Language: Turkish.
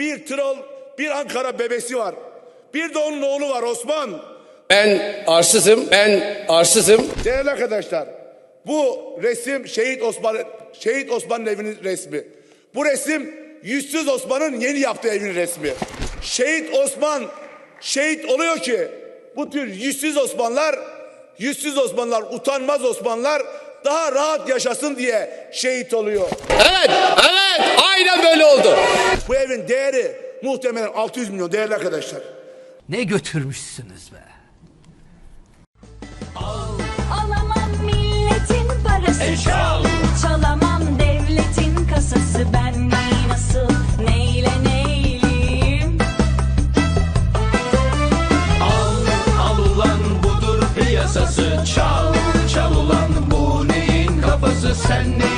bir troll, bir Ankara bebesi var. Bir de onun oğlu var Osman. Ben arsızım, ben arsızım. Değerli arkadaşlar, bu resim Şehit Osman Şehit Osman'ın evinin resmi. Bu resim Yüzsüz Osman'ın yeni yaptığı evin resmi. Şehit Osman şehit oluyor ki bu tür yüzsüz Osmanlar, yüzsüz Osmanlar, utanmaz Osmanlar daha rahat yaşasın diye şehit oluyor. Evet, bu evin değeri muhtemelen 600 milyon değerli arkadaşlar. Ne götürmüşsünüz be? Alamam milletin parası. E. Çalamam devletin kasası. Ben Sen ne